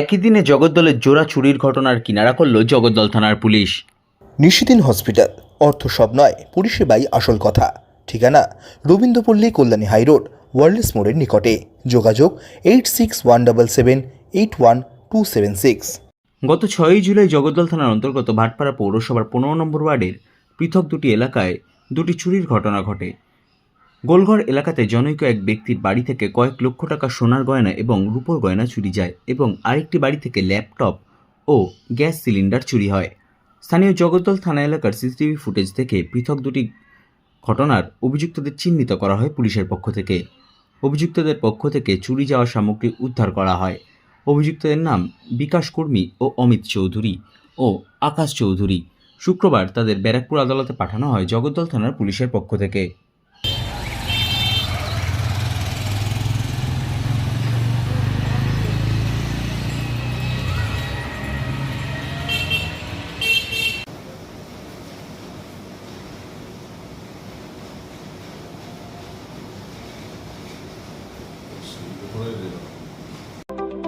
একই দিনে জগদ্দলের জোড়া চুরির ঘটনার কিনারা করল জগদ্দল থানার পুলিশ। নিশিদিন হসপিটাল। অর্থ সব নয় পরিষেবাই আসল কথা। ঠিকানা রবীন্দ্রপল্লী কল্যাণী হাইরোড ওয়ার্ল্ডস মোড়ের নিকটে। যোগাযোগ eight six one double seven eight one two seven six. গত ছয়ই জুলাই জগদ্দল থানার অন্তর্গত ভাটপাড়া পৌরসভার পনেরো নম্বর ওয়ার্ডের পৃথক দুটি এলাকায় দুটি চুরির ঘটনা ঘটে। গোলঘর এলাকাতে জনৈক এক ব্যক্তির বাড়ি থেকে কয়েক লক্ষ টাকা সোনার গয়না এবং রূপোর গয়না চুরি যায় এবং আরেকটি বাড়ি থেকে ল্যাপটপ ও গ্যাস সিলিন্ডার চুরি হয়। স্থানীয় জগদ্দল থানা এলাকার সিসিটিভি ফুটেজ থেকে পৃথক দুটি ঘটনার অভিযুক্তদের চিহ্নিত করা হয় পুলিশের পক্ষ থেকে। অভিযুক্তদের পক্ষ থেকে চুরি যাওয়া সামগ্রী উদ্ধার করা হয়। অভিযুক্তদের নাম বিকাশ কর্মী ও অমিত চৌধুরী ও আকাশ চৌধুরী। শুক্রবার তাদের ব্যারাকপুর আদালতে পাঠানো হয় জগদ্দল থানার পুলিশের পক্ষ থেকে।